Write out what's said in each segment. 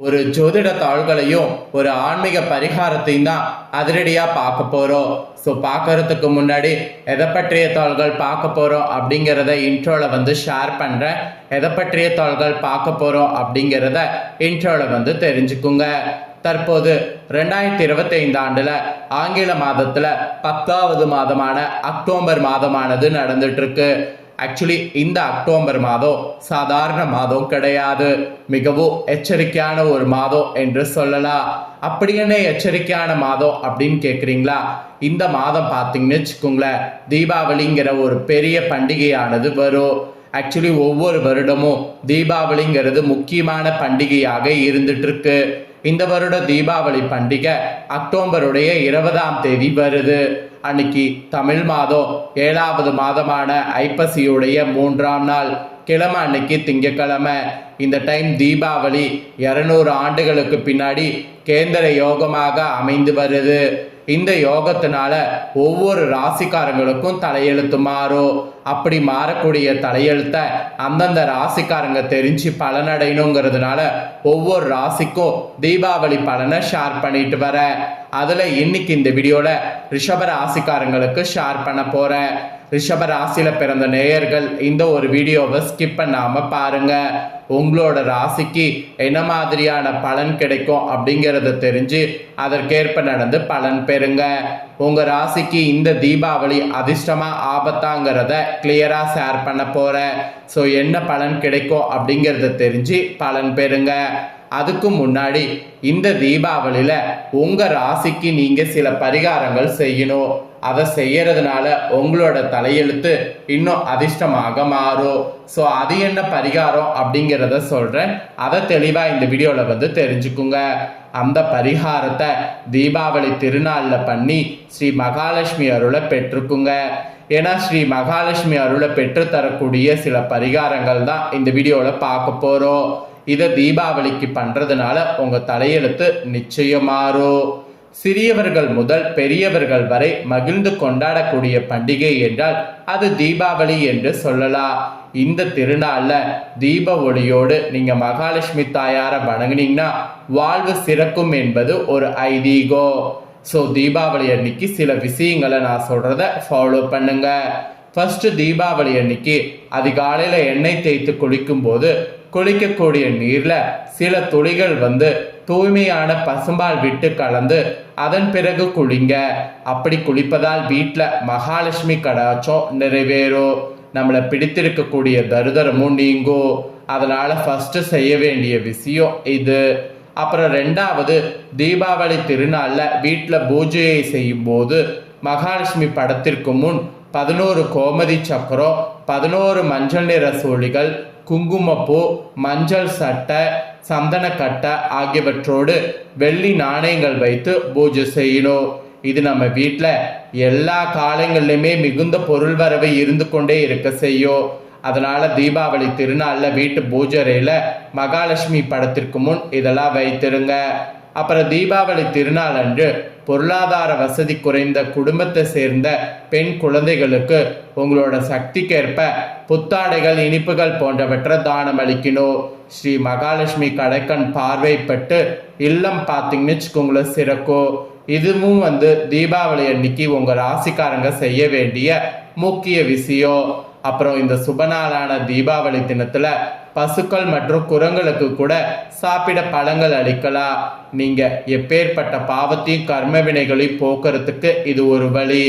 ஒரு ஜோதிட தாள்களையும் ஒரு ஆன்மீக பரிகாரத்தையும் தான் அதிரடியாக பார்க்க போகிறோம் ஸோ பார்க்கறதுக்கு முன்னாடி எதை பற்றிய தாள்கள் பார்க்க போகிறோம் அப்படிங்கிறத இன்ட்ரோவில் வந்து ஷேர் பண்ணுறேன் எதை பற்றிய தாள்கள் பார்க்க போகிறோம் அப்படிங்கிறத இன்ட்ரோவில் வந்து தெரிஞ்சுக்குங்க. தற்போது ரெண்டாயிரத்தி இருபத்தைந்து ஆண்டில் ஆங்கில மாதத்தில் பத்தாவது மாதமான அக்டோபர் மாதமானது நடந்துட்டுருக்கு ஆக்சுவலி இந்த அக்டோபர் மாதம் சாதாரண மாதம் கிடையாது. மிகவும் எச்சரிக்கையான ஒரு மாதம் என்று சொல்லலாம். அப்படி என்ன எச்சரிக்கையான மாதம் அப்படின்னு கேட்குறீங்களா இந்த மாதம் பார்த்தீங்கன்னு வச்சுக்கோங்களேன் தீபாவளிங்கிற ஒரு பெரிய பண்டிகையானது வரும். ஆக்சுவலி ஒவ்வொரு வருடமும் தீபாவளிங்கிறது முக்கியமான பண்டிகையாக இருந்துட்டு இருக்கு இந்த வருட தீபாவளி பண்டிகை அக்டோபருடைய இருபதாம் தேதி வருது. அன்னைக்கு தமிழ் மாதம் ஏழாவது மாதமான ஐப்பசியுடைய மூன்றாம் நாள். கிழமை அன்னைக்கு திங்கக்கிழமை இந்த டைம் தீபாவளி இரநூறு ஆண்டுகளுக்கு பின்னாடி கேந்திர யோகமாக அமைந்து வருது. இந்த யோகத்தினால ஒவ்வொரு ராசிக்காரங்களுக்கும் தலையெழுத்து மாறும். அப்படி மாறக்கூடிய தலையெழுத்தை அந்தந்த ராசிக்காரங்க தெரிஞ்சு பலனடையணுங்கிறதுனால ஒவ்வொரு ராசிக்கும் தீபாவளி பலனை ஷேர் பண்ணிட்டு வரேன் அதில் இன்னைக்கு இந்த வீடியோவில் ரிஷப ராசிக்காரங்களுக்கு ஷேர் பண்ண போகிறேன் ரிஷப ராசியில் பிறந்த நேயர்கள் இந்த ஒரு வீடியோவை ஸ்கிப் பண்ணாமல் பாருங்கள் உங்களோட ராசிக்கு என்ன மாதிரியான பலன் கிடைக்கும் அப்படிங்கிறத தெரிஞ்சு அதற்கேற்ப நடந்து பலன் பெறுங்க. உங்கள் ராசிக்கு இந்த தீபாவளி அதிர்ஷ்டமாக ஆபத்தாங்கிறத கிளியராக ஷேர் பண்ண போகிறேன் ஸோ என்ன பலன் கிடைக்கும் அப்படிங்கிறத தெரிஞ்சு பலன் பெறுங்க. அதுக்கு முன்னாடி இந்த தீபாவளியில் உங்கள் ராசிக்கு நீங்கள் சில பரிகாரங்கள் செய்யணும். அதை செய்யறதுனால உங்களோட தலையெழுத்து இன்னும் அதிர்ஷ்டமாக மாறும். ஸோ அது என்ன பரிகாரம் அப்படிங்கிறத சொல்கிறேன் அதை தெளிவாக இந்த வீடியோவில் வந்து தெரிஞ்சுக்குங்க. அந்த பரிகாரத்தை தீபாவளி திருநாளில் பண்ணி ஸ்ரீ மகாலட்சுமி அருளை பெற்றுக்குங்க. ஏன்னா ஸ்ரீ மகாலட்சுமி அருளை பெற்று தரக்கூடிய சில பரிகாரங்கள் தான் இந்த வீடியோவில் பார்க்க போகிறோம் இதை தீபாவளிக்கு பண்ணுறதுனால உங்கள் தலையெழுத்து நிச்சயம் மாறும் சிறியவர்கள் முதல் பெரியவர்கள் வரை மகிழ்ந்து கொண்டாடக்கூடிய பண்டிகை என்றால் அது தீபாவளி என்று சொல்லலாம். இந்த திருநாளில் தீப ஒளியோடு நீங்கள் மகாலட்சுமி தாயாரை வணங்குனீங்கன்னா வாழ்வு சிறக்கும் என்பது ஒரு ஐதீகம் ஸோ தீபாவளி அன்னைக்கு சில விஷயங்களை நான் சொல்கிறத ஃபாலோ பண்ணுங்கள் ஃபஸ்ட்டு தீபாவளி அன்னைக்கு அதிகாலையில் எண்ணெய் தேய்த்து குளிக்கும்போது குளிக்கக்கூடிய நீரில் சில துளிகள் வந்து தூய்மையான பசும்பால் விட்டு கலந்து அதன் பிறகு குளிங்க. அப்படி குளிப்பதால் வீட்டில் மகாலட்சுமி கடாச்சம் நிறைவேறும். நம்மளை பிடித்திருக்கக்கூடிய தருதரமும் நீங்கும். அதனால் ஃபஸ்ட்டு செய்ய வேண்டிய விஷயம் இது. அப்புறம் ரெண்டாவது தீபாவளி திருநாளில் வீட்டில் பூஜையை செய்யும்போது மகாலட்சுமி படத்திற்கு முன் பதினோரு கோமதி சக்கரம் பதினோரு மஞ்சள் நிற சூழிகள் குங்குமப்பூ மஞ்சள் சட்டை சந்தனக்கட்டை ஆகியவற்றோடு வெள்ளி நாணயங்கள் வைத்து பூஜை செய்யணும் இது நம்ம வீட்டில் எல்லா காலங்கள்லையுமே மிகுந்த பொருள் வரவை இருந்து கொண்டே இருக்க செய்யும். அதனால் தீபாவளி திருநாளில் வீட்டு பூஜரையில் மகாலட்சுமி படத்திற்கு முன் இதெல்லாம் வைத்திருங்க. அப்புறம் தீபாவளி திருநாள் அன்று பொருளாதார வசதி குறைந்த குடும்பத்தை சேர்ந்த பெண் குழந்தைகளுக்கு உங்களோட சக்திக்கேற்ப புத்தாடைகள் இனிப்புகள் போன்றவற்றை தானம் அளிக்கணும். ஸ்ரீ மகாலட்சுமி கடைக்கண் பார்வைப்பட்டு இல்லம் பார்த்தீங்கன்னு வச்சுக்கோங்களேன் சிறக்கும். இதுவும் வந்து தீபாவளி அன்னைக்கு உங்கள் ராசிக்காரங்க செய்ய வேண்டிய முக்கிய விஷயம். அப்புறம் இந்த சுப நாளான தீபாவளி தினத்தில் பசுக்கள் மற்றும் குரங்களுக்கு கூட சாப்பிட பழங்கள் அளிக்கலாம். நீங்கள் எப்பேற்பட்ட பாவத்தையும் கர்ம வினைகளையும் போக்குறதுக்கு இது ஒரு வழி.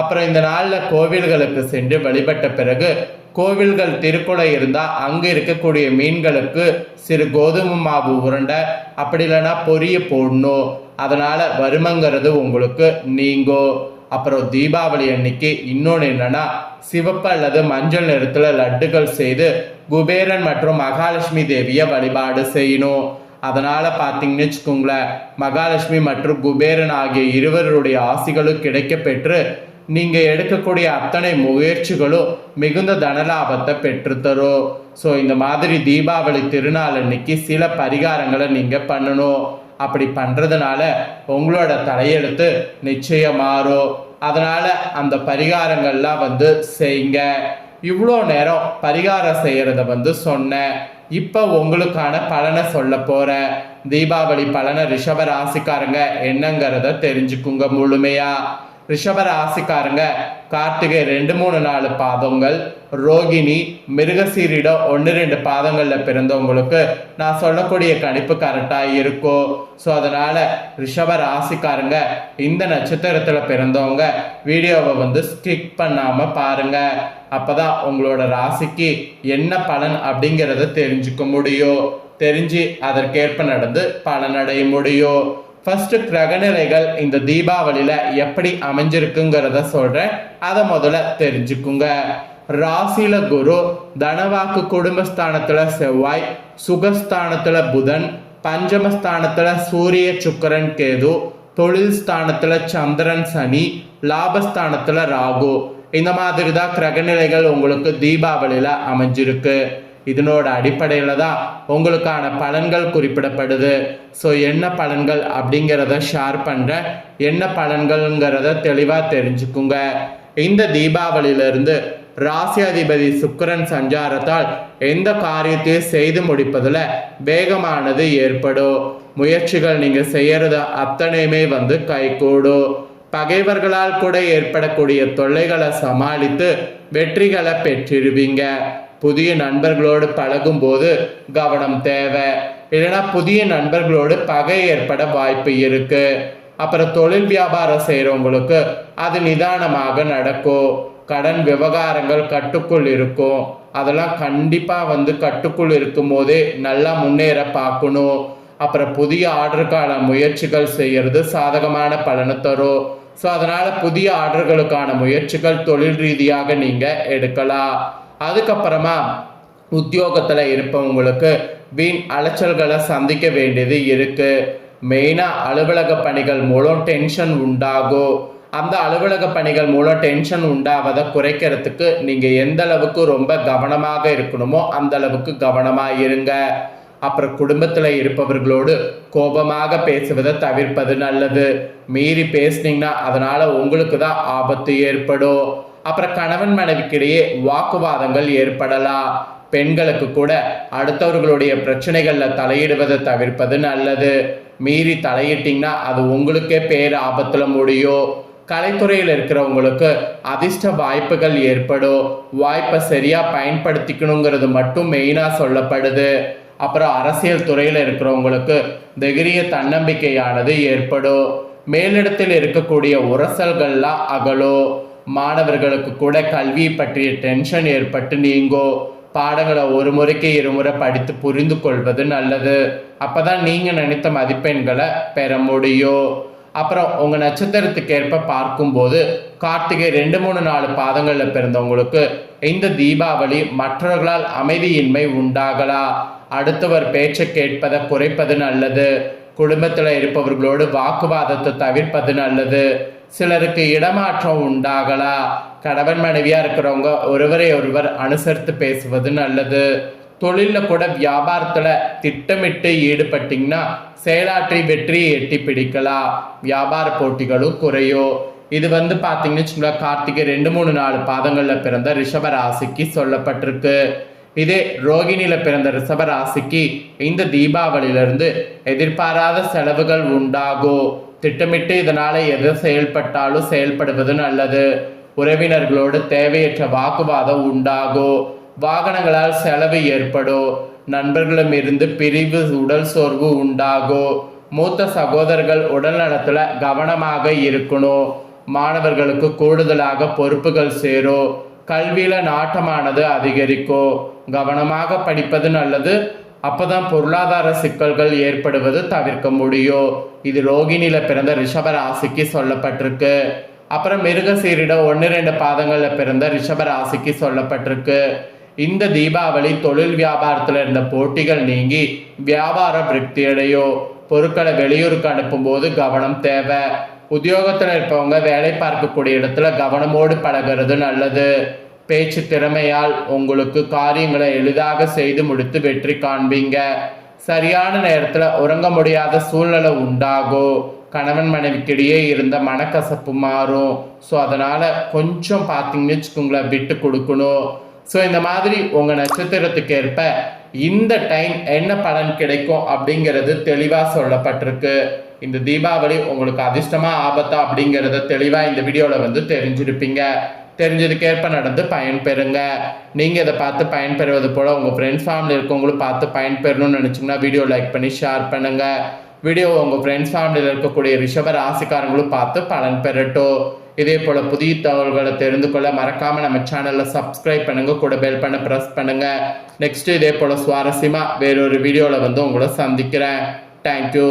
அப்புறம் இந்த நாளில் கோவில்களுக்கு சென்று வழிபட்ட பிறகு கோவில்கள் திருக்குளை இருந்தால் அங்கே இருக்கக்கூடிய மீன்களுக்கு சிறு கோதுமை மாவு உருண்டை அப்படி இல்லைன்னா பொரிய போடணும். அதனால் வருமங்கிறது உங்களுக்கு நீங்கும் அப்புறம் தீபாவளி அன்னைக்கு இன்னொன்று என்னன்னா சிவப்பு அல்லது மஞ்சள் நிறத்தில் லட்டுகள் செய்து குபேரன் மற்றும் மகாலட்சுமி தேவியை வழிபாடு செய்யணும். அதனால் பார்த்தீங்கன்னு வச்சுக்கோங்களேன் மகாலட்சுமி மற்றும் குபேரன் ஆகிய இருவருடைய ஆசிகளும் கிடைக்க பெற்று நீங்கள் எடுக்கக்கூடிய அத்தனை முயற்சிகளும் மிகுந்த தனலாபத்தை பெற்றுத்தரும். ஸோ இந்த மாதிரி தீபாவளி திருநாள் அன்னைக்கு சில பரிகாரங்களை நீங்கள் பண்ணணும். அப்படி பண்ணுறதுனால உங்களோட தலையெழுத்து நிச்சயம் மாறும் அதனால் அந்த பரிகாரங்கள்லாம் வந்து செய்யுங்க இவ்வளோ நேரம் பரிகாரம் செய்கிறத வந்து சொன்னேன். இப்போ உங்களுக்கான பலனை சொல்ல போகிறேன் தீபாவளி பலனை ரிஷப ராசிக்காரங்க என்னங்கிறத தெரிஞ்சுக்குங்க முழுமையாக ரிஷப ராசிக்காரங்க கார்த்திகை ரெண்டு மூணு நாலு பாதங்கள் ரோகிணி மிருகசீரிடம் ஒன்று ரெண்டு பாதங்களில் பிறந்தவங்களுக்கு நான் சொல்லக்கூடிய கணிப்பு கரெக்டாக இருக்கும் ஸோ அதனால் ரிஷப ராசிக்காரங்க இந்த நட்சத்திரத்தில் பிறந்தவங்க வீடியோவை வந்து ஸ்கிப் பண்ணாமல் பாருங்கள் அப்போ தான் உங்களோட ராசிக்கு என்ன பலன் அப்படிங்கிறத தெரிஞ்சுக்க முடியும். தெரிஞ்சு அதற்கேற்ப நடந்து பலனடைய முடியும். ஃபஸ்ட்டு கிரகநிலைகள் இந்த தீபாவளியில் எப்படி அமைஞ்சிருக்குங்கிறத சொல்கிறேன் அதை முதல்ல தெரிஞ்சுக்குங்க. ராசியில குரு தனவாக்கு குடும்பஸ்தானத்தில் செவ்வாய் சுகஸ்தானத்தில் புதன் பஞ்சமஸ்தானத்தில் சூரிய சுக்கரன் கேது தொழில் ஸ்தானத்தில் சந்திரன் சனி லாபஸ்தானத்தில் ராகு. இந்த மாதிரி தான் கிரகநிலைகள் உங்களுக்கு தீபாவளியில் அமைஞ்சிருக்கு. இதனோட அடிப்படையில் தான் உங்களுக்கான பலன்கள் குறிப்பிடப்படுது. ஸோ என்ன பலன்கள் அப்படிங்கிறத ஷேர் பண்ணுறேன் என்ன பலன்கள்ங்கிறத தெளிவாக தெரிஞ்சுக்குங்க. இந்த தீபாவளியிலிருந்து ராசியாதிபதி சுக்கரன் சஞ்சாரத்தால் எந்த காரியத்தையும் செய்து முடிப்பதில் வேகமானது ஏற்படும். முயற்சிகள் நீங்கள் செய்யறது அத்தனையுமே வந்து கைகூடும். பகைவர்களால் கூட ஏற்படக்கூடிய தொல்லைகளை சமாளித்து வெற்றிகளை பெற்றிருவீங்க. புதிய நண்பர்களோடு பழகும்போது கவனம் தேவை. இல்லைன்னா புதிய நண்பர்களோடு பகை ஏற்பட வாய்ப்பு இருக்கு. அப்புறம் தொழில் வியாபாரம் செய்கிறவங்களுக்கு அது நிதானமாக நடக்கும். கடன் விவகாரங்கள் கட்டுக்குள் இருக்கும். அதெல்லாம் கண்டிப்பாக வந்து கட்டுக்குள் இருக்கும் போதே நல்லா முன்னேற பார்க்கணும். அப்புறம் புதிய ஆர்டருக்கான முயற்சிகள் செய்யறது சாதகமான பலனை தரும். ஸோ அதனால் புதிய ஆர்டர்களுக்கான முயற்சிகள் தொழில் ரீதியாக நீங்கள் எடுக்கலாம். அதுக்கப்புறமா உத்தியோகத்தில் இருப்பவங்களுக்கு வீண் அலைச்சல்களை சந்திக்க வேண்டியது இருக்குது மெயினாக அலுவலக பணிகள் மூலம் டென்ஷன் உண்டாகும். அந்த அலுவலக பணிகள் மூலம் டென்ஷன் உண்டாவதை குறைக்கிறதுக்கு நீங்கள் எந்த அளவுக்கு ரொம்ப கவனமாக இருக்கணுமோ அந்த அளவுக்கு கவனமாக இருங்க. அப்புறம் குடும்பத்தில் இருப்பவர்களோடு கோபமாக பேசுவதை தவிர்ப்பது நல்லது. மீறி பேசுனீங்கன்னா அதனால் உங்களுக்கு தான் ஆபத்து ஏற்படும். அப்புறம் கணவன் மனைவிக்கிடையே வாக்குவாதங்கள் ஏற்படலாம் பெண்களுக்கு கூட அடுத்தவர்களுடைய பிரச்சனைகளில் தலையிடுவதை தவிர்ப்பது நல்லது. மீறி தலையிட்டிங்கன்னா அது உங்களுக்கே பேர் ஆபத்தில் முடியும். கலைத்துறையில் இருக்கிறவங்களுக்கு அதிர்ஷ்ட வாய்ப்புகள் ஏற்படும். வாய்ப்பை சரியாக பயன்படுத்திக்கணுங்கிறது மட்டும் மெயினாக சொல்லப்படுது. அப்புறம் அரசியல் துறையில் இருக்கிறவங்களுக்கு திகிரிய தன்னம்பிக்கையானது ஏற்படும். மேலிடத்தில் இருக்கக்கூடிய உரசல்கள்லாம் அகலும். மாணவர்களுக்கு கூட கல்வி பற்றிய டென்ஷன் ஏற்பட்டு நீங்கோ பாடங்களை ஒரு முறைக்கு இருமுறை படித்து புரிந்து கொள்வது நல்லது. அப்பதான் நீங்கள் நினைத்த மதிப்பெண்களை பெற முடியும் அப்புறம் உங்கள் நட்சத்திரத்துக்கு ஏற்ப பார்க்கும்போது கார்த்திகை ரெண்டு மூணு நாலு பாதங்களில் பிறந்தவங்களுக்கு இந்த தீபாவளி மற்றவர்களால் அமைதியின்மை உண்டாகலா? அடுத்தவர் பேச்சை கேட்பதை குறைப்பது நல்லது. குடும்பத்தில் இருப்பவர்களோடு வாக்குவாதத்தை தவிர்ப்பது நல்லது. சிலருக்கு இடமாற்றம் உண்டாகலா? கணவன் மனைவியாக இருக்கிறவங்க ஒருவரை ஒருவர் அனுசரித்து பேசுவது நல்லது. தொழிலில் கூட வியாபாரத்தில் திட்டமிட்டு ஈடுபட்டிங்கன்னா செயலாற்றி வெற்றியை எட்டி பிடிக்கலாம் வியாபார போட்டிகளும் குறையும் இது வந்து பார்த்தீங்கன்னு வச்சுக்கோங்களேன் கார்த்திகை ரெண்டு மூணு நாலு பாதங்களில் பிறந்த ரிஷப ராசிக்கு சொல்லப்பட்டிருக்கு. இதே ரோகிணியில பிறந்த ரிஷபராசிக்கு இந்த தீபாவளியிலிருந்து எதிர்பாராத செலவுகள் உண்டாகும் திட்டமிட்டு இதனால எது செயல்பட்டாலும் செயல்படுவது நல்லது. உறவினர்களோடு தேவையற்ற வாக்குவாதம் உண்டாகும் வாகனங்களால் செலவு ஏற்படும் நண்பர்களிடமிருந்து பிரிவு உடல் சோர்வு உண்டாகும் மூத்த சகோதரர்கள் உடல் நலத்தில் கவனமாக இருக்கணும். மாணவர்களுக்கு கூடுதலாக பொறுப்புகள் சேரும் கல்வியில் நாட்டமானது அதிகரிக்கும் கவனமாக படிப்பது நல்லது. அப்போதான் பொருளாதார சிக்கல்கள் ஏற்படுவது தவிர்க்க முடியும் இது ரோகிணியில் பிறந்த ரிஷபராசிக்கு சொல்லப்பட்டிருக்கு. அப்புறம் மிருகசீரிட ஒன்று ரெண்டு பாதங்களில் பிறந்த ரிஷபராசிக்கு சொல்லப்பட்டிருக்கு. இந்த தீபாவளி தொழில் வியாபாரத்தில் இருந்த போட்டிகள் நீங்கி வியாபார விருத்தி அடையும் பொருட்களை வெளியூருக்கு அனுப்பும்போது கவனம் தேவை. உத்தியோகத்தில் இருப்பவங்க வேலை பார்க்கக்கூடிய இடத்துல கவனமோடு பழகிறது நல்லது. பேச்சு திறமையால் உங்களுக்கு காரியங்களை எளிதாக செய்து முடித்து வெற்றி காண்பீங்க. சரியான நேரத்தில் உறங்க முடியாத சூழ்நிலை உண்டாகும். கணவன் மனைவிக்கிடையே இருந்த மனக்கசப்பு மாறும். ஸோ அதனால் கொஞ்சம் பார்த்தீங்கன்னு வச்சுக்கோங்களேன் விட்டு கொடுக்கணும். ஸோ இந்த மாதிரி உங்கள் நட்சத்திரத்துக்கு ஏற்ப இந்த டைம் என்ன பலன் கிடைக்கும் அப்படிங்கிறது தெளிவாக சொல்லப்பட்டிருக்கு. இந்த தீபாவளி உங்களுக்கு அதிர்ஷ்டமா ஆபத்தா அப்படிங்கிறத தெளிவாக இந்த வீடியோவில் வந்து தெரிஞ்சிருப்பீங்க. தெரிஞ்சதுக்கேற்ப நடந்து பயன்பெறுங்க. நீங்கள் இதை பார்த்து பயன்பெறுவது போல் உங்கள் ஃப்ரெண்ட்ஸ் ஃபேமிலி இருக்கவங்களும் பார்த்து பயன்பெறணும்னு நினச்சிங்கன்னா வீடியோ லைக் பண்ணி ஷேர் பண்ணுங்கள் வீடியோ உங்கள் ஃப்ரெண்ட்ஸ் ஃபேமிலியில் இருக்கக்கூடிய ரிஷப ராசிக்காரங்களும் பார்த்து பலன் பெறட்டும். இதே போல் புதிய தகவல்களை தெரிந்து கொள்ள மறக்காமல் நம்ம சேனலில் சப்ஸ்கிரைப் பண்ணுங்கள் கூட பெல் பண்ண ப்ரெஸ் பண்ணுங்கள் நெக்ஸ்ட்டு இதே போல் சுவாரஸ்யமாக வேறொரு வீடியோவில் வந்து உங்களை சந்திக்கிறேன். தேங்க்யூ